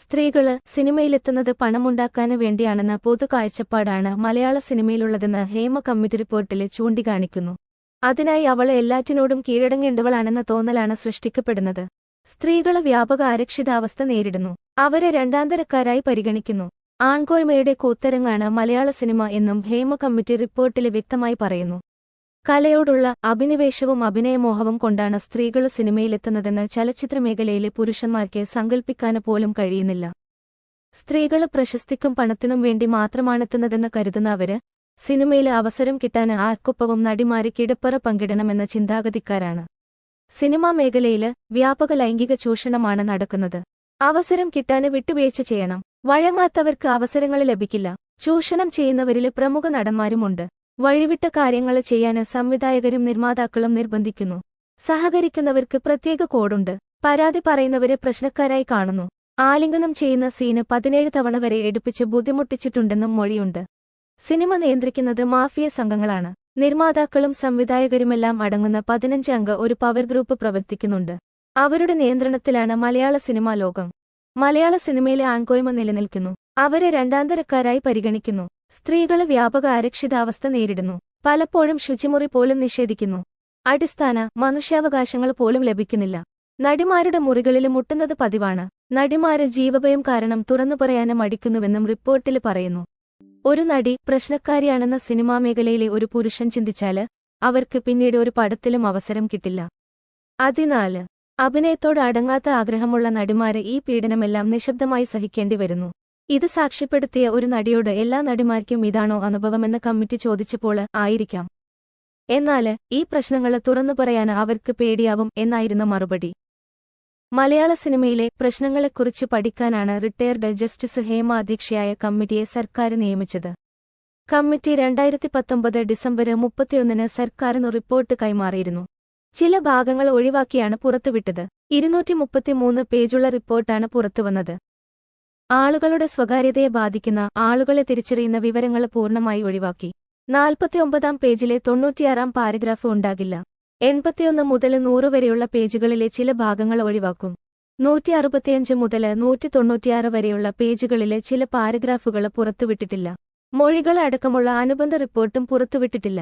സ്ത്രീകൾ സിനിമയിലെത്തുന്നത് പണമുണ്ടാക്കാന് വേണ്ടിയാണെന്ന പൊതു കാഴ്ചപ്പാടാണ് മലയാള സിനിമയിലുള്ളതെന്ന് ഹേമ കമ്മിറ്റി റിപ്പോർട്ടിൽ ചൂണ്ടിക്കാണിക്കുന്നു. അതിനായി അവൾ എല്ലാറ്റിനോടും കീഴടങ്ങേണ്ടവളാണെന്ന തോന്നലാണ് സൃഷ്ടിക്കപ്പെടുന്നത്. സ്ത്രീകൾ വ്യാപക അരക്ഷിതാവസ്ഥ നേരിടുന്നു. അവരെ രണ്ടാന്തരക്കാരായി പരിഗണിക്കുന്നു. ആൺകോയ്മയുടെ കൂത്തരങ്ങാണ് മലയാള സിനിമ എന്നും ഹേമ കമ്മിറ്റി റിപ്പോർട്ടിൽ വ്യക്തമായി പറയുന്നു. കലയോടുള്ള അഭിനിവേശവും അഭിനയമോഹവും കൊണ്ടാണ് സ്ത്രീകൾ സിനിമയിലെത്തുന്നതെന്ന് ചലച്ചിത്രമേഖലയിലെ പുരുഷന്മാർക്ക് സങ്കല്പിക്കാന് പോലും കഴിയുന്നില്ല. സ്ത്രീകൾ പ്രശസ്തിക്കും പണത്തിനും വേണ്ടി മാത്രമാണെത്തുന്നതെന്ന് കരുതുന്ന അവർ സിനിമയിൽ അവസരം കിട്ടാന് ആർക്കൊപ്പവും നടിമാര് കിടപ്പറ പങ്കിടണമെന്ന ചിന്താഗതിക്കാരാണ്. സിനിമാ മേഖലയിൽ വ്യാപക ലൈംഗിക ചൂഷണമാണ് നടക്കുന്നത്. അവസരം കിട്ടാന് വിട്ടുവീഴ്ച ചെയ്യണം. വഴങ്ങാത്തവർക്ക് അവസരങ്ങൾ ലഭിക്കില്ല. ചൂഷണം ചെയ്യുന്നവരിൽ പ്രമുഖ നടന്മാരുമുണ്ട്. വഴിവിട്ട കാര്യങ്ങൾ ചെയ്യാൻ സംവിധായകരും നിർമ്മാതാക്കളും നിർബന്ധിക്കുന്നു. സഹകരിക്കുന്നവർക്ക് പ്രത്യേക കോഡുണ്ട്. പരാതി പറയുന്നവരെ പ്രശ്നക്കാരായി കാണുന്നു. ആലിംഗനം ചെയ്യുന്ന സീന് പതിനേഴ് തവണ വരെ എടുപ്പിച്ച് ബുദ്ധിമുട്ടിച്ചിട്ടുണ്ടെന്നും മൊഴിയുണ്ട്. സിനിമ നിയന്ത്രിക്കുന്നത് മാഫിയ സംഘങ്ങളാണ്. നിർമ്മാതാക്കളും സംവിധായകരുമെല്ലാം അടങ്ങുന്ന പതിനഞ്ച് അംഗ ഒരു പവർ ഗ്രൂപ്പ് പ്രവർത്തിക്കുന്നുണ്ട്. അവരുടെ നിയന്ത്രണത്തിലാണ് മലയാള സിനിമാ ലോകം. മലയാള സിനിമയിലെ ആൺകോയ്മ നിലനിൽക്കുന്നു. അവരെ രണ്ടാന്തരക്കാരായി പരിഗണിക്കുന്നു. സ്ത്രീകൾ വ്യാപക അരക്ഷിതാവസ്ഥ നേരിടുന്നു. പലപ്പോഴും ശുചിമുറി പോലും നിഷേധിക്കുന്നു. അടിസ്ഥാന മനുഷ്യാവകാശങ്ങൾ പോലും ലഭിക്കുന്നില്ല. നടിമാരുടെ മുറികളിൽ മുട്ടുന്നത് പതിവാണ്. നടിമാരെ ജീവഭയം കാരണം തുറന്നു പറയാനും മടിക്കുന്നുവെന്നും റിപ്പോർട്ടിൽ പറയുന്നു. ഒരു നടി പ്രശ്നക്കാരിയാണെന്ന സിനിമാ മേഖലയിലെ ഒരു പുരുഷൻ ചിന്തിച്ചാൽ അവർക്ക് പിന്നീട് ഒരു പടത്തിലും അവസരം കിട്ടില്ല. അതിനാല് അഭിനയത്തോട് അടങ്ങാത്ത ആഗ്രഹമുള്ള നടിമാരെ ഈ പീഡനമെല്ലാം നിശബ്ദമായി സഹിക്കേണ്ടി വരുന്നു. ഇത് സാക്ഷ്യപ്പെടുത്തിയ ഒരു നടിയോട് എല്ലാ നടിമാർക്കും ഇതാണോ അനുഭവമെന്ന് കമ്മിറ്റി ചോദിച്ചപ്പോൾ ആയിരിക്കാം. എന്നാൽ ഈ പ്രശ്നങ്ങൾ തുറന്നു പറയാൻ അവർക്ക് പേടിയാവും എന്നായിരുന്നു മറുപടി. മലയാള സിനിമയിലെ പ്രശ്നങ്ങളെക്കുറിച്ച് പഠിക്കാനാണ് റിട്ടയർഡ് ജസ്റ്റിസ് ഹേമ അധ്യക്ഷയായ കമ്മിറ്റിയെ സർക്കാർ നിയമിച്ചത്. കമ്മിറ്റി രണ്ടായിരത്തി പത്തൊമ്പത് ഡിസംബർ മുപ്പത്തിയൊന്നിന് സർക്കാരിന് റിപ്പോർട്ട് കൈമാറിയിരുന്നു. ചില ഭാഗങ്ങൾ ഒഴിവാക്കിയാണ് പുറത്തുവിട്ടത്. ഇരുന്നൂറ്റി മുപ്പത്തിമൂന്ന് പേജുള്ള റിപ്പോർട്ടാണ് പുറത്തുവന്നത്. ആളുകളുടെ സ്വകാര്യതയെ ബാധിക്കുന്ന ആളുകളെ തിരിച്ചറിയുന്ന വിവരങ്ങൾ പൂർണമായി ഒഴിവാക്കി. നാൽപ്പത്തിയൊമ്പതാം പേജിലെ തൊണ്ണൂറ്റിയാറാം പാരഗ്രാഫ് ഉണ്ടാകില്ല. എൺപത്തിയൊന്ന് മുതൽ നൂറ് വരെയുള്ള പേജുകളിലെ ചില ഭാഗങ്ങൾ ഒഴിവാക്കും. നൂറ്റി അറുപത്തിയഞ്ച് മുതൽ നൂറ്റി തൊണ്ണൂറ്റിയാറ് വരെയുള്ള പേജുകളിലെ ചില പാരഗ്രാഫുകൾ പുറത്തുവിട്ടിട്ടില്ല. മൊഴികൾ അടക്കമുള്ള അനുബന്ധ റിപ്പോർട്ടും പുറത്തുവിട്ടിട്ടില്ല.